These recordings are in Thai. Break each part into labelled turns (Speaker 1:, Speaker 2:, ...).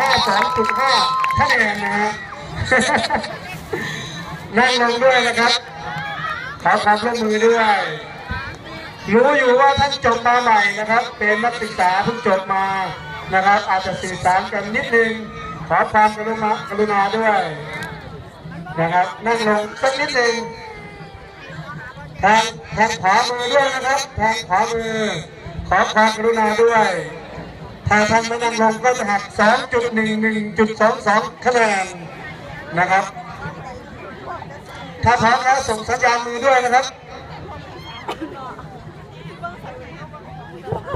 Speaker 1: 52.5คะแนนนะฮะนั่งลงด้วยนะครับขอความร่วมมือด้วย รู้อยู่ว่าท่านจบมาใหม่นะครับ เป็นนักศึกษาเพิ่งจบมานะครับ อาจจะสื่อสารกันนิดนึง ขอความกรุณากรุณาด้วย นะครับ นั่งลงสักนิดนึงทางทางขวามือด้วยนะครับทางขวามือ ขอความกรุณาด้วย ถ้าท่านไม่นั่งลงก็จะหัก 2.11.22 คะแนนนะครับ ถ้าพร้อมแล้วส่งสัญญาณมือด้วยนะครับ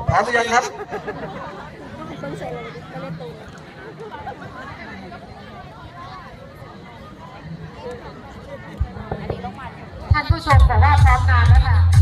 Speaker 1: พร้อมหรือยังครับ
Speaker 2: ท่านผู้ชมบอกว่าพร้อมนานแล้วค่ะ